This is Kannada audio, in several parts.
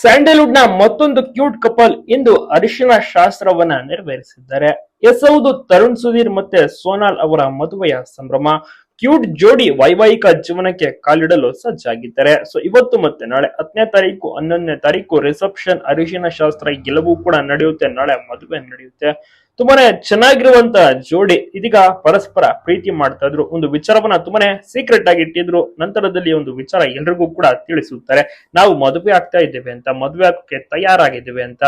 ಸ್ಯಾಂಡಲ್ವುಡ್ನ ಮತ್ತೊಂದು ಕ್ಯೂಟ್ ಕಪಲ್ ಇಂದು ಅರಿಶಿನ ಶಾಸ್ತ್ರವನ್ನ ನೆರವೇರಿಸಿದ್ದಾರೆ. ಎಸ್ ಹೌದು ತರುಣ್ ಸುಧೀರ್ ಮತ್ತೆ ಸೋನಾಲ್ ಅವರ ಮದುವೆಯ ಸಂಭ್ರಮ. ಕ್ಯೂಟ್ ಜೋಡಿ ವೈವಾಹಿಕ ಜೀವನಕ್ಕೆ ಕಾಲಿಡಲು ಸಜ್ಜಾಗಿದ್ದಾರೆ. ಸೊ ಇವತ್ತು ಮತ್ತೆ ನಾಳೆ ಹತ್ತನೇ ತಾರೀಕು, ಹನ್ನೊಂದನೇ ತಾರೀಕು ರಿಸೆಪ್ಷನ್ ಅರಿಶಿನ ಶಾಸ್ತ್ರ ಗೆಲುವು ಕೂಡ ನಡೆಯುತ್ತೆ. ನಾಳೆ ಮದುವೆ ನಡೆಯುತ್ತೆ. ತುಂಬಾನೇ ಚೆನ್ನಾಗಿರುವಂತ ಜೋಡಿ ಇದೀಗ ಪರಸ್ಪರ ಪ್ರೀತಿ ಮಾಡ್ತಾ ಇದ್ರು. ಒಂದು ವಿಚಾರವನ್ನ ತುಂಬಾನೇ ಸೀಕ್ರೆಟ್ ಆಗಿ ಇಟ್ಟಿದ್ರು. ನಂತರದಲ್ಲಿ ಒಂದು ವಿಚಾರ ಎಲ್ರಿಗೂ ಕೂಡ ತಿಳಿಸುತ್ತಾರೆ. ನಾವು ಮದುವೆ ಆಗ್ತಾ ಇದ್ದೇವೆ ಅಂತ, ಮದುವೆ ಆಗಕ್ಕೆ ತಯಾರಾಗಿದ್ದೇವೆ ಅಂತ.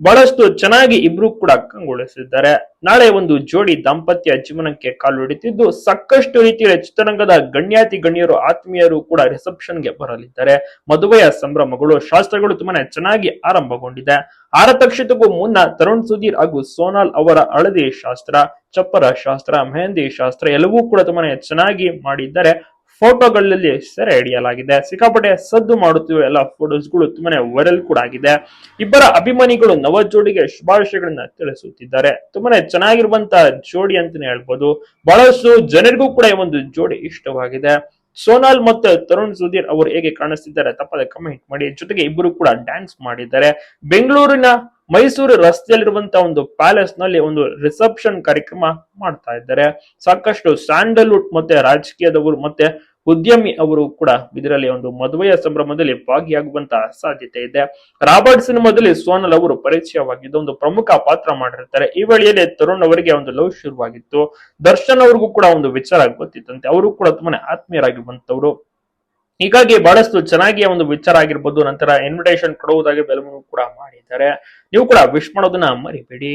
ಬಹಳಷ್ಟು ಚೆನ್ನಾಗಿ ಇಬ್ರು ಕೂಡ ಕಂಗೊಳಿಸಿದ್ದಾರೆ. ನಾಳೆ ಒಂದು ಜೋಡಿ ದಾಂಪತ್ಯ ಜೀವನಕ್ಕೆ ಕಾಲು ಹಿಡಿತಿದ್ದು ಸಾಕಷ್ಟು ರೀತಿಯ ಚಿತ್ರರಂಗದ ಗಣ್ಯಾತಿ ಗಣ್ಯರು, ಆತ್ಮೀಯರು ಕೂಡ ರಿಸೆಪ್ಷನ್ಗೆ ಬರಲಿದ್ದಾರೆ. ಮದುವೆಯ ಸಂಭ್ರಮಗಳು, ಶಾಸ್ತ್ರಗಳು ತುಂಬಾನೇ ಚೆನ್ನಾಗಿ ಆರಂಭಗೊಂಡಿದೆ. ಆರತಕ್ಷತೆಗೂ ಮುನ್ನ ತರುಣ್ ಸುಧೀರ್ ಹಾಗೂ ಸೋನಾಲ್ ಅವರ ಹಳದಿ ಶಾಸ್ತ್ರ, ಚಪ್ಪರ ಶಾಸ್ತ್ರ, ಮೆಹಂದಿ ಶಾಸ್ತ್ರ ಎಲ್ಲವೂ ಕೂಡ ತುಂಬಾನೇ ಚೆನ್ನಾಗಿ ಮಾಡಿದ್ದಾರೆ. ಫೋಟೋಗಳಲ್ಲಿ ಸೆರೆ ಹಿಡಿಯಲಾಗಿದೆ. ಸಿಕ್ಕಾಪಟ್ಟೆ ಸದ್ದು ಮಾಡುತ್ತಿರುವ ಎಲ್ಲ ಫೋಟೋಸ್ಗಳು ತುಂಬಾನೇ ವೈರಲ್ ಕೂಡ ಆಗಿದೆ. ಇಬ್ಬರ ಅಭಿಮಾನಿಗಳು ನವ ಜೋಡಿಗೆ ಶುಭಾಶಯಗಳನ್ನ ತಿಳಿಸುತ್ತಿದ್ದಾರೆ. ತುಂಬಾನೇ ಚೆನ್ನಾಗಿರುವಂತಹ ಜೋಡಿ ಅಂತಾನೆ ಹೇಳ್ಬೋದು. ಬಹಳಷ್ಟು ಜನರಿಗೂ ಕೂಡ ಈ ಒಂದು ಜೋಡಿ ಇಷ್ಟವಾಗಿದೆ. ಸೋನಾಲ್ ಮತ್ತು ತರುಣ್ ಸುಧೀರ್ ಅವರು ಹೇಗೆ ಕಾಣಿಸ್ತಿದ್ದಾರೆ ತಪ್ಪದೆ ಕಮೆಂಟ್ ಮಾಡಿ. ಜೊತೆಗೆ ಇಬ್ಬರು ಕೂಡ ಡ್ಯಾನ್ಸ್ ಮಾಡಿದ್ದಾರೆ. ಬೆಂಗಳೂರಿನ ಮೈಸೂರು ರಸ್ತೆಯಲ್ಲಿರುವಂತಹ ಒಂದು ಪ್ಯಾಲೇಸ್ನಲ್ಲಿ ಒಂದು ರಿಸೆಪ್ಷನ್ ಕಾರ್ಯಕ್ರಮ ಮಾಡ್ತಾ ಇದ್ದಾರೆ. ಸಾಕಷ್ಟು ಸ್ಯಾಂಡಲ್ವುಡ್ ಮತ್ತೆ ರಾಜಕೀಯದವರು ಮತ್ತೆ ಉದ್ಯಮಿ ಅವರು ಕೂಡ ಇದರಲ್ಲಿ ಒಂದು ಮದುವೆಯ ಸಂಭ್ರಮದಲ್ಲಿ ಭಾಗಿಯಾಗುವಂತಹ ಸಾಧ್ಯತೆ ಇದೆ. ರಾಬರ್ಟ್ ಸಿನಿಮಾದಲ್ಲಿ ಸೋನಲ್ ಅವರು ಪರಿಚಯವಾಗಿದ್ದು ಒಂದು ಪ್ರಮುಖ ಪಾತ್ರ ಮಾಡಿರ್ತಾರೆ. ಈ ವೇಳೆಯಲ್ಲಿ ತರುಣ್ ಅವರಿಗೆ ಒಂದು ಲವ್ ಶುರುವಾಗಿತ್ತು. ದರ್ಶನ್ ಅವ್ರಿಗೂ ಕೂಡ ಒಂದು ವಿಚಾರ ಗೊತ್ತಿತ್ತಂತೆ ಅವರು ಕೂಡ ತುಂಬಾನೇ ಆತ್ಮೀಯರಾಗಿರುವಂತವ್ರು. ಹೀಗಾಗಿ ಬಹಳಷ್ಟು ಚೆನ್ನಾಗಿ ಒಂದು ವಿಚಾರ ಆಗಿರ್ಬೋದು. ನಂತರ ಇನ್ವಿಟೇಷನ್ ಕೊಡುವುದಾಗಿ ಬೆಲವನ್ನು ಕೂಡ ಮಾಡಿದ್ದಾರೆ. ನೀವು ಕೂಡ ವಿಶ್ ಮಾಡೋದನ್ನ ಮರಿಬೇಡಿ.